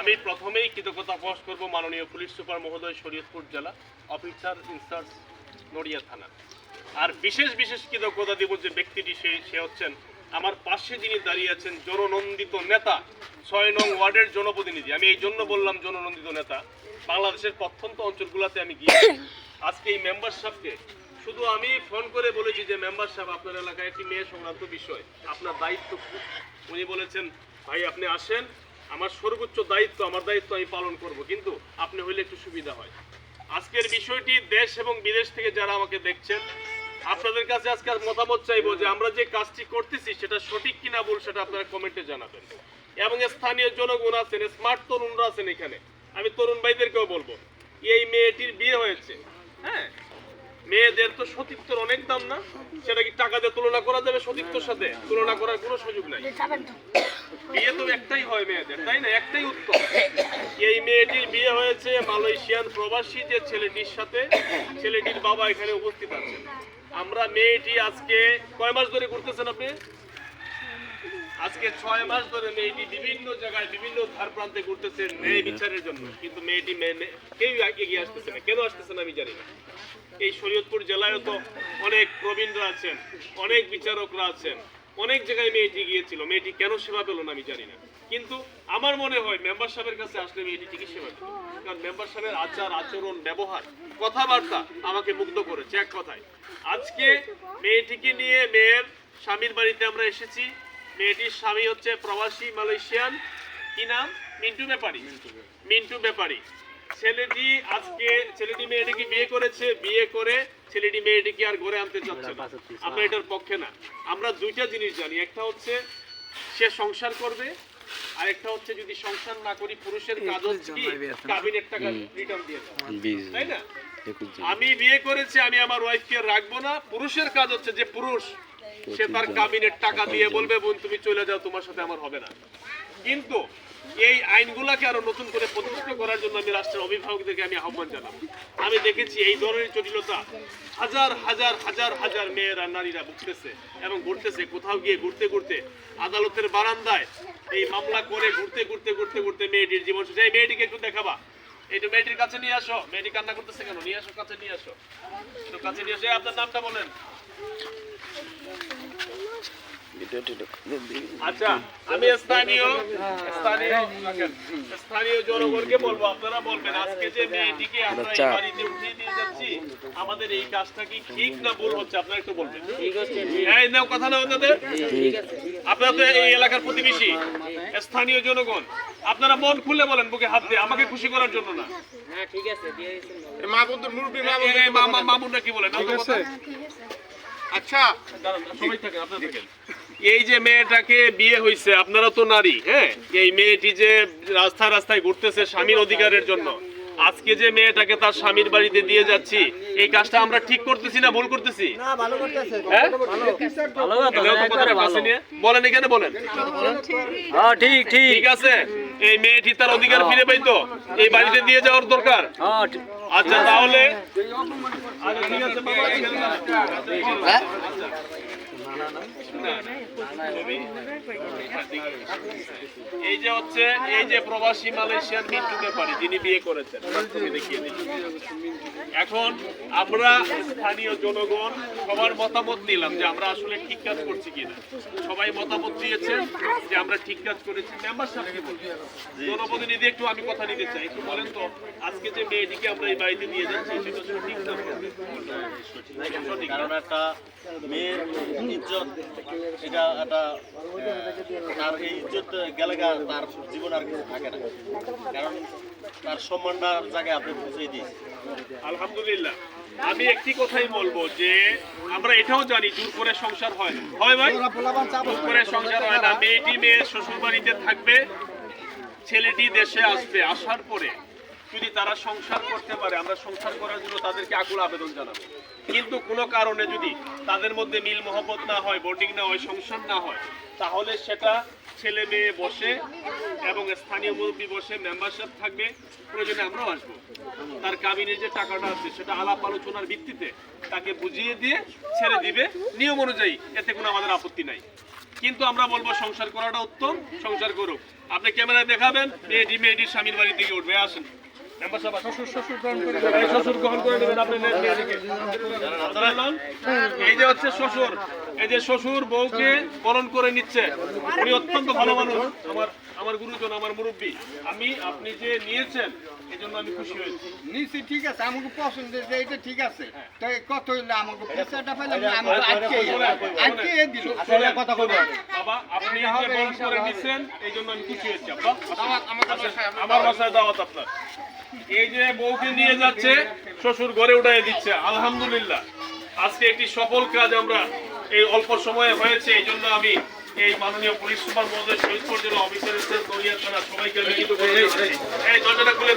আমি প্রথমেই কৃতজ্ঞতা প্রকাশ করব মাননীয় পুলিশ সুপার মহোদয় শরীয়তপুর জেলা অফিসার ইনচার্জ নড়িয়া থানা আর বিশেষ বিশেষ কৃতজ্ঞতা দেব যে ব্যক্তিটি সে সে হচ্ছেন আমার পাশে যিনি দাঁড়িয়ে আছেন জননন্দিত নেতা, ছয় নং ওয়ার্ডের জনপ্রতিনিধি। আমি এই জন্য বললাম জননন্দিত নেতা, বাংলাদেশের প্রত্যন্ত অঞ্চলগুলোতে আমি গিয়ে আজকে এই মেম্বার সাহেবকে শুধু আমি ফোন করে বলেছি যে মেম্বার সাহেব, আপনার এলাকায় একটি মেয়ে সংক্রান্ত বিষয়। আপনার দায়িত্ব। উনি বলেছেন, ভাই, আপনি আসেন। আমার সর্বোচ্চ দায়িত্ব, আমার দায়িত্ব আমি পালন করব। কিন্তু আপনি হইলে একটু সুবিধা হয়। আজকের বিষয়টি দেশ এবং বিদেশ থেকে যারা আমাকে দেখছেন, আপনাদের কাছে আজকে মতামত চাইব যে আমরা যে কাজটি করতেছি, সেটা সঠিক কিনা ভুল, সেটা আপনারা কমেন্টে জানাবেন। এবং স্থানীয় জনগণ আছেন, স্মার্ট তরুণরা আছেন এখানে। আমি তরুণ ভাইদেরকেও বলব, এই মেয়েটির বিয়ে হয়েছে। হ্যাঁ? মেয়েদের তো সতীত্বর অনেক দাম না? সেটা কি টাকা দিয়ে তুলনা করা যাবে সতীত্বর সাথে? তুলনা করার কোনো সুযোগ নাই। বিয়ে তো একটাই হয় মেয়েদের তাই না? একটাই উত্তর এই মেয়েটির বিয়ে হয়েছে মালয়েশিয়ান প্রবাসী যে ছেলেটির সাথে। ছেলেটির বাবা এখানে উপস্থিত আছেন। আমরা মেয়েটি আজকে কয় মাস ধরে করতেছেন আপনি? আজকে ছয় মাস ধরে মেয়েটি বিভিন্ন জায়গায়, বিভিন্ন ধার প্রান্তে ঘুরতেছে ন্যায় বিচারের জন্য। কিন্তু মেয়েটি মেয়ে মেয়ে- কেউ এগিয়ে আসতেছে না। কেন আসতেছে না আমি জানি না। এই শরীয়তপুর জেলায়ও তো অনেক প্রবীণরা আছেন, অনেক বিচারকরা আছেন, অনেক জায়গায় মেয়েটি গিয়েছিল। মেয়েটি কেন সেবা পেল না আমি জানি না। কিন্তু আমার মনে হয় মেম্বার সাহেবের কাছে আসলে মেয়েটি ঠিকই সেবা পেল। কারণ মেম্বার সাহেবের আচার, আচরণ, ব্যবহার, কথাবার্তা আমাকে মুগ্ধ করেছে এক কথায়। আজকে মেয়েটিকে নিয়ে মেয়ের স্বামীর বাড়িতে আমরা এসেছি। মেয়েটির স্বামী হচ্ছে প্রবাসী মালয়েশিয়ান। কি নাম? মিন্টু ব্যাপারী। মিন্টু ব্যাপারী। ছেলেটি আজকে ছেলেটি মেয়েটিকে বিয়ে করেছে বিয়ে করে ছেলেটি মেয়েটিকে আর ঘরে আনতে চাচ্ছে না। আমরা এটার পক্ষে না। আমরা দুইটা জিনিস জানি। একটা হচ্ছে সে সংসার করবে আর একটা হচ্ছে যদি সংসার না করি পুরুষের কাজ হচ্ছে কি কাবিনের টাকা রিটার্ন দিয়ে দেওয়া তাই না? আমি বিয়ে করেছি আমি আমার ওয়াইফকে রাখব না। পুরুষের কাজ হচ্ছে যে পুরুষ সে তার কাবিনের টাকা দিয়ে বলবে বোন তুমি চলে যাও তোমার সাথে আমার হবে না। কিন্তু এই আইনগুলাকে আরও নতুন করে প্রতিষ্ঠিত করার জন্য আমি রাষ্ট্রের অভিভাবকদেরকে আমি আহ্বান জানাব। আমি দেখেছি এই ধরনের জটিলতা হাজার হাজার হাজার হাজার মেয়েরা নারীরা ভুগতেছে এবং ঘুরতেছে। কোথাও গিয়ে ঘুরতে ঘুরতে আদালতের বারান্দায় এই মামলা করে ঘুরতে ঘুরতে ঘুরতে ঘুরতে মেয়েটির জীবন শেষ। এই মেয়েটিকে একটু দেখাবা। একটু মেয়েটির কাছে নিয়ে আসো। মেয়েটি কান্না করতেছে কেন? নিয়ে আসো কাছে নিয়ে আসো। একটু কাছে নিয়ে আসো। আপনার নামটা বলেন। আচ্ছা আমি স্থানীয় স্থানীয় স্থানীয় জনগণকে বলব আপনারা বলবেন আজকে যে মেয়েটিকে আমরা এই বাড়িতে উঠিয়ে দিয়ে যাচ্ছি আমাদের এই কাজটা কি ঠিক না ভুল হচ্ছে? আপনারা একটু বলবেন। এই নাও কথা না আপনারা তো এই এলাকার প্রতিবেশী স্থানীয় জনগণ। আপনারা মন খুলে বলেন বুকে হাত দিয়ে আমাকে খুশি করার জন্য না। মা বন্ধু মুরব্বী মা এই- এই মা- মা- মামুনরা কি বলেন? ঠিক আছে। আচ্ছা। এই যে মেয়েটাকে বিয়ে হয়েছে আপনারা তো নারী হ্যাঁ? এই মেয়েটি যে রাস্তায় রাস্তায় ঘুরতেছে স্বামীর অধিকারের জন্য। আজকে যে মেয়েটাকে তার স্বামীর বাড়িতে দিয়ে যাচ্ছি এই কাজটা আমরা ঠিক করতেছি না ভুল করতেছি? হ্যাঁ? নিয়ে- বলেন এখানে বলেন। হ্যাঁ ঠিক ঠিক। ঠিক আছে? এই মেয়েটি তার অধিকার ফিরে পাইতো। এই বাড়িতে দিয়ে যাওয়ার দরকার। হ্যাঁ আচ্ছা তাহলে আচ্ছা, ঠিক আছে। এই যে হচ্ছে, এই যে প্রবাসী মালয়েশিয়ান মিন্টু ব্যাপারী, যিনি বিয়ে করেছেন এখন আমরা স্থানীয় জনগণ সবার মতামত নিলাম যে আমরা আসলে ঠিক কাজ করছি কিনা। সবাই মতামত দিয়েছেন যে আমরা ঠিক কাজ করেছি। মেম্বার সাহেব কি জনপ্রতিনিধি একটু আমি কথা নিতে চাই। একটু বলেন তো, আজকে যে মেয়েটিকে আমরা এই বাড়িতে নিয়ে যাচ্ছি, সেটা সঠিক না সঠিক কারণ একটা মেয়ের ইজ্জত এটা একটা তার এই ইজ্জত গেলে তার জীবন আর কিছু থাকে না। কারণ তার সম্মানটার জায়গায় আপনি পৌঁছে দিয়েছেন। আলহামদুলিল্লাহ। আমি একটি কথাই বলব যে, আমরা এটাও জানি জোর করে সংসার হয় হয় ভাই? জোর করে সংসার হয় না। মেয়েটি মেয়ে শ্বশুর বাড়িতে থাকবে, ছেলেটি দেশে আসবে। আসার পরে যদি তারা সংসার করতে পারে, আমরা সংসার করার জন্য তাদেরকে আকুল আবেদন জানাব। কিন্তু কোনো কারণে যদি তাদের মধ্যে মিল মহব্বত না হয় বোর্ডিং না হয়, সংসার না হয়, তাহলে সেটা ছেলে মেয়ে বসে এবং স্থানীয় মুরব্বী বসে মেম্বারশিপ থাকবে, প্রয়োজনে আমরাও আসব। তার কাবিনের যে টাকাটা আছে, সেটা আলাপ আলোচনার ভিত্তিতে তাকে বুঝিয়ে দিয়ে ছেড়ে দিবে। নিয়ম অনুযায়ী, এতে কোনো আমাদের আপত্তি নাই। কিন্তু আমরা বলব, সংসার করাটা উত্তম, সংসার করুক। আপনি ক্যামেরায় দেখাবেন, মেয়েটি মেয়েটি স্বামীর বাড়ি থেকে উঠবে, আসেন। এই। এই যে হচ্ছে শ্বশুর, এই যে শ্বশুর বউকে বরণ করে নিচ্ছে, উনি অত্যন্ত ভালো মানুষ আমার আমার গুরুজন, আমার মুরব্বী, আমি, আপনি যে নিয়েছেন এই জন্য আমি খুশি হয়েছি। নিচে ঠিক আছে আমাকে পছন্দ এটা ঠিক আছে। তো কত হইলে? আমাকে পয়সাটা পেলাম আমাকে আজকে আজকে দিল। শোনেন, কথা বাবা আপনি বরণ করে নিচ্ছেন এই জন্য আমি খুশি হয়েছি আব্বা। আসেন, আমার বাসায় দাওয়াত আপনার। এই যে বউকে নিয়ে যাচ্ছে শ্বশুর ঘরে উঠাই দিচ্ছে আলহামদুলিল্লাহ। আজকে একটি সফল কাজ আমরা এই অল্প সময়ে হয়েছে এই জন্য আমি এই মাননীয় পুলিশ সুপার মহোদয় অফিসার স্যার দরিয়া থানা সবাইকে লিখিত করে এই দরজাটা খুলে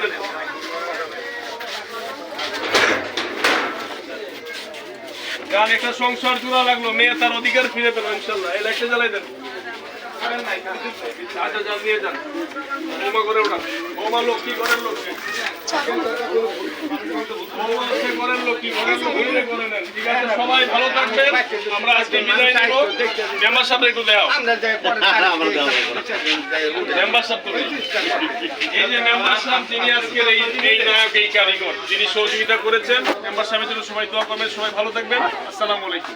কারণ একটা সংসার জোড়া লাগল মেয়ে তার অধিকার ফিরে পেল ইনশাল্লাহ। এই লাইটটা জ্বালাই দেন। আচ্ছা যান নিয়ে যান। করে করে ওঠা বৌমা লক্ষ্মী করেন লক্ষ্মী বৌমা হচ্ছে ঘরের লক্ষ্মী ঘরের লক্ষ্মী করে করে নেন? ঠিক আছে সবাই ভালো থাকবেন। আমরা আজকে বিদায় নেব। মেম্বার সাহেব একটু দেও আমরা যাই পরে মেম্বার সাহেব এই যে মেম্বার সাহেব যিনি আজকের এই এই নায়ক এই কারিগর। যিনি সহযোগিতা করেছেন মেম্বার সাহেবের জন্য সবাই দোয়া করবেন। সবাই ভালো থাকবেন। আসসালামু আলাইকুম।